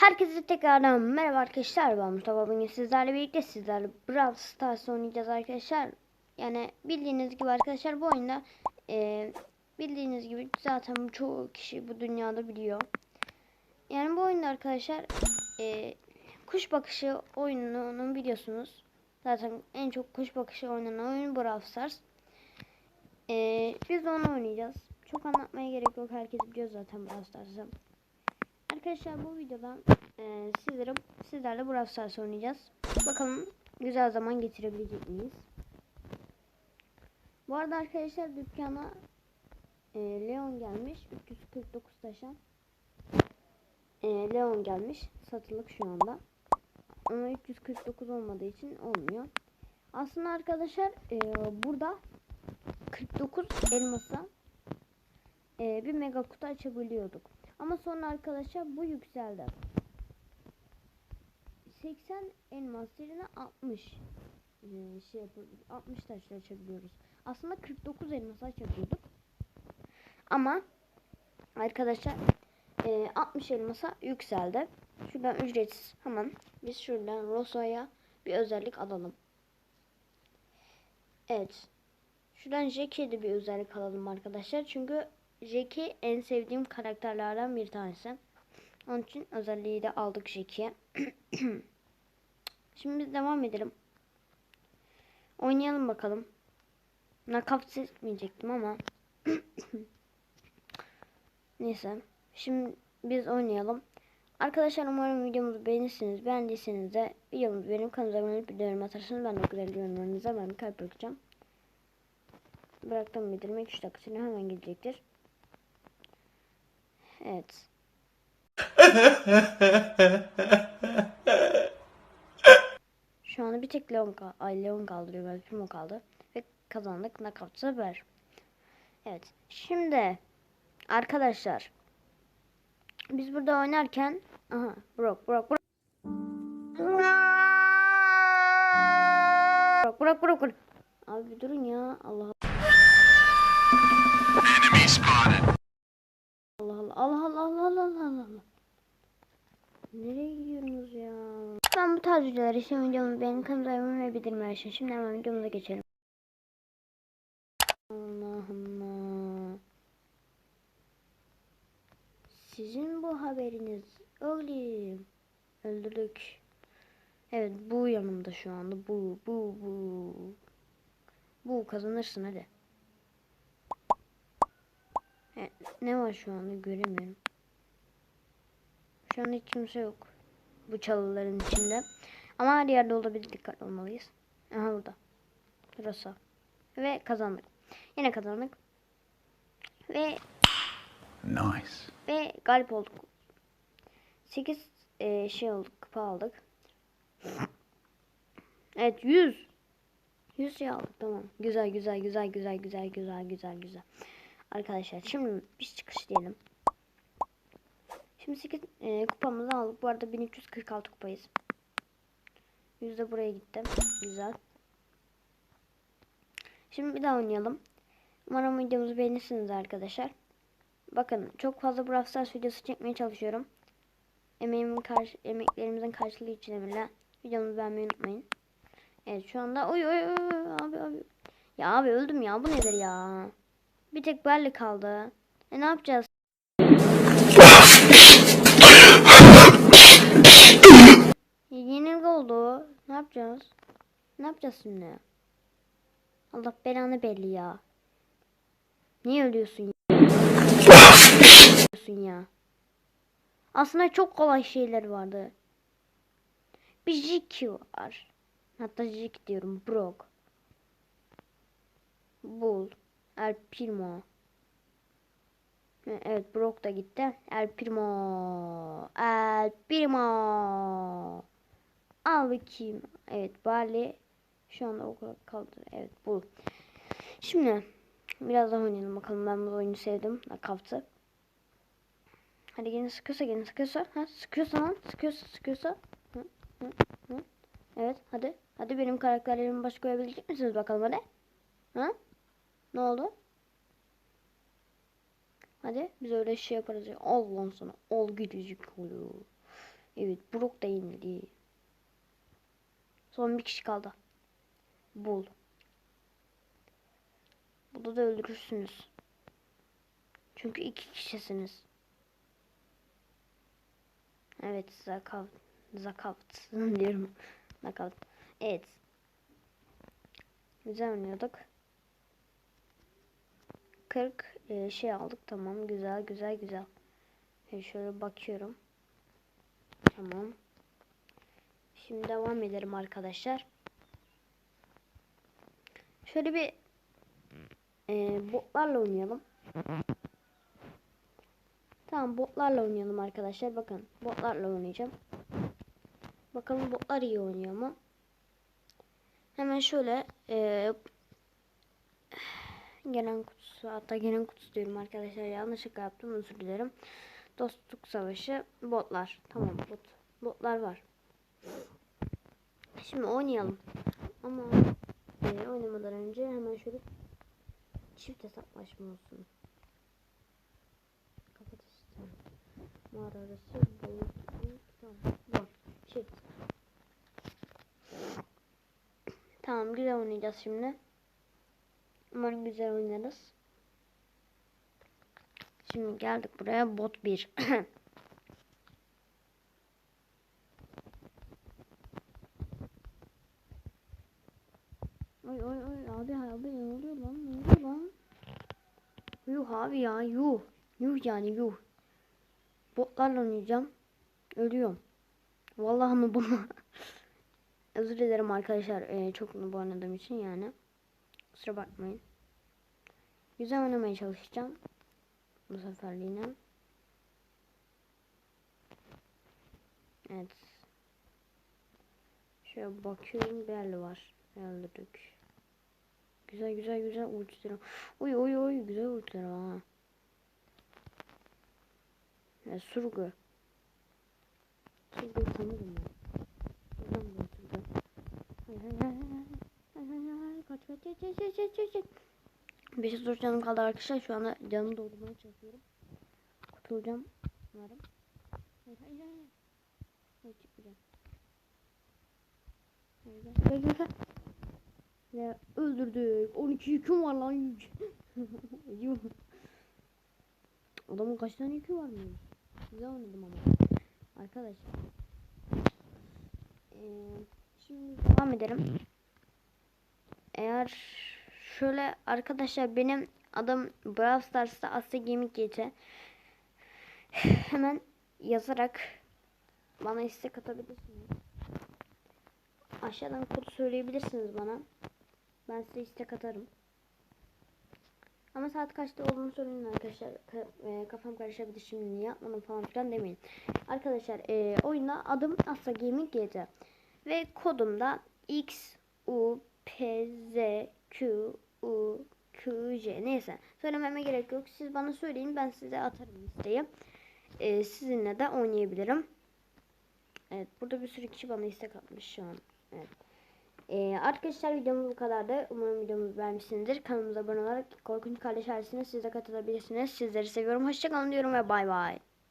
Herkese tekrardan merhaba arkadaşlar ben Mustafa bugün sizlerle birlikte sizlerle Brawl Stars oynayacağız arkadaşlar. Yani bildiğiniz gibi arkadaşlar bu oyunda e, bildiğiniz gibi zaten çoğu kişi bu dünyada biliyor. Yani bu oyunda arkadaşlar e, kuş bakışı oyununu biliyorsunuz. Zaten en çok kuş bakışı oynanan oyun Brawl Stars. E, biz de onu oynayacağız. Çok anlatmaya gerek yok herkes biliyor zaten Brawl Stars'ı. Arkadaşlar bu videoda e, sizlere sizlerle Brawl Stars oynayacağız. Bakalım güzel zaman geçirebilecek miyiz? Bu arada arkadaşlar dükkana e, Leon gelmiş. 349 taşa. E, Leon gelmiş. Satılık şu anda. Ama 349 olmadığı için olmuyor. Aslında arkadaşlar e, burada 49 elmasa e, bir mega kutu açabiliyorduk. Ama sonra arkadaşlar bu yükseldi. 80 elmas yerine 60 e, şey yapıyoruz. 60 taşla açabiliyoruz. Aslında 49 elmas açabiliyorduk. Ama arkadaşlar e, 60 elmasa yükseldi. Şuradan ücretsiz hemen biz şuradan Roso'ya bir özellik alalım. Evet. Şuradan Jack'e bir özellik alalım arkadaşlar. Çünkü Jack'i en sevdiğim karakterlerden bir tanesi. Onun için özelliği de aldık Jack'e. Şimdi biz devam edelim. Oynayalım bakalım. Nakaf seçmeyecektim ama. Neyse. Şimdi biz oynayalım. Arkadaşlar umarım videomuzu beğenirsiniz. Beğendiyseniz de videomuzu benim kanalıma abone olup yorum atarsanız ben de güzel yorumlarınıza ben bir kalp bırakacağım. Bıraktım bildirimi 3 dakika sonra hemen gelecektir. Evet. Şu anda bir tek Leon, kal Ay, Leon kaldırıyor. Ben Primo kaldı. Ve kazandık. Knockout sefer. Evet. Şimdi arkadaşlar biz burada oynarken aha Brock Brock Brock Brock Brock Brock Brock Abi bir durun ya Allah Allah Enemy spotted. Allah Allah Allah Allah Allah Allah. Nereye gidiyorsunuz ya? Ben bu tarz videoları için videomu benim kanala abone ve. Şimdi hemen videomuza geçelim. Allah Sizin bu haberiniz oğlum. Öldürdük. Evet bu yanımda şu anda. Bu bu bu. Bu kazanırsın hadi. Evet, ne var şu anda göremiyorum. Şu an hiç kimse yok. Bu çalıların içinde. Ama her yerde olabilir dikkatli olmalıyız. Aha burada. Burası. Ve kazandık. Yine kazandık. Ve Nice. ve galip olduk. 8 e, şey olduk. Kupa aldık. Evet 100. 100 şey aldık tamam. Güzel güzel güzel güzel güzel güzel güzel güzel. Arkadaşlar şimdi biz çıkış diyelim. Şimdi 8 e, kupamızı aldık. Bu arada 1346 kupayız. 100 de buraya gitti. Güzel. Şimdi bir daha oynayalım. Umarım videomuzu beğenirsiniz arkadaşlar. Bakın çok fazla Brawl Stars videosu çekmeye çalışıyorum. Emeğimin karşı, emeklerimizin karşılığı için emirler. Videomuzu beğenmeyi unutmayın. Evet şu anda oy oy oy, abi abi. Ya abi öldüm ya bu nedir ya. Bir tek Berli kaldı. E ne yapacağız? Yenilgi oldu. Ne yapacağız? Ne yapacağız şimdi? Allah belanı belli ya. Niye ölüyorsun ya? Ya. Aslında çok kolay şeyler vardı. Bir Jiki var. Hatta Jiki diyorum. Brock. Bull. El Primo. Evet Brock da gitti. El Primo. El Primo. Al bakayım. Evet Barley şu anda okula kaldı. Evet bu. Şimdi biraz daha oynayalım bakalım. Ben bu oyunu sevdim. Nakavtı. Hadi gene sıkıyorsa gene sıkıyorsa. Ha sıkıyorsa lan. Sıkıyorsa sıkıyorsa. Hı, hı, hı. Evet hadi. Hadi benim karakterlerimi baş koyabilecek misiniz bakalım hadi. Ha? Ne oldu? Hadi biz öyle şey yaparız ya. Al lan sana. Al gidecek oluyor. Evet Brook da yenildi. Son bir kişi kaldı. Bul. Bunu da öldürürsünüz. Çünkü iki kişisiniz. Evet Zakav Zakavt diyorum. Zakavt. Evet. Güzel oynuyorduk. 40 e, şey aldık tamam güzel güzel güzel. E, şöyle bakıyorum. Tamam. Şimdi devam edelim arkadaşlar. Şöyle bir e, botlarla oynayalım. Tamam botlarla oynayalım arkadaşlar. Bakın botlarla oynayacağım. Bakalım botlar iyi oynuyor mu? Hemen şöyle e, gelen kutusu hatta gelen kutusu diyorum arkadaşlar. Yanlışlıkla yaptım özür dilerim. Dostluk savaşı botlar. Tamam bot. Botlar var. Şimdi oynayalım. Ama e, oynamadan önce hemen şöyle çift hesaplaşma olsun. Kapat işte. Mağara arası boyut. Tamam. Var. Çift. Tamam güzel oynayacağız şimdi. Umarım güzel oynarız. Şimdi geldik buraya bot 1. Oy oy oy abi abi ne oluyor lan ne oluyor lan? Yuh abi ya yuh. Yuh yani yuh. Botlarla oynayacağım. Ölüyorum. Vallahi noob ama. Özür dilerim arkadaşlar. Ee, çok noob oynadığım için yani. Kusura bakmayın. Güzel oynamaya çalışacağım. Bu seferliğine. Evet. Şöyle bakıyorum belli var. Öldürdük. Güzel güzel güzel ultiler. Uy uy uy güzel ultiler ha. Ya surgu. Surgu tanırım ben. Buradan bu surgu. Hay hay hay hay. Kaç. Beş zor canım kaldı arkadaşlar. Şu anda canımı doldurmaya çalışıyorum. Kurtulacağım. Umarım. Hayır. Ya öldürdük. 12 yüküm var lan. Adamın kaç tane yükü var mı? Güzel oynadım ama. Arkadaşlar. Ee, şimdi devam edelim. Eğer şöyle arkadaşlar benim adım Brawl Stars'ta Asya Gaming GT. Hemen yazarak bana istek atabilirsiniz. Aşağıdan kod söyleyebilirsiniz bana. Ben size istek atarım. Ama saat kaçta olduğunu söyleyin arkadaşlar. Ka- e, kafam karışabilir şimdi niye yapmadım falan filan demeyin. Arkadaşlar e, oyunda adım Asla Gaming GT. Ve kodum da X U P Z Q U Q J neyse söylememe gerek yok. Siz bana söyleyin ben size atarım isteği. E, sizinle de oynayabilirim. Evet burada bir sürü kişi bana istek atmış şu an. Evet. Ee, arkadaşlar videomuz bu kadardı. Umarım videomuzu beğenmişsinizdir. Kanalımıza abone olarak Korkunç Kardeş ailesine siz de katılabilirsiniz. Sizleri seviyorum. Hoşçakalın diyorum ve bay bay.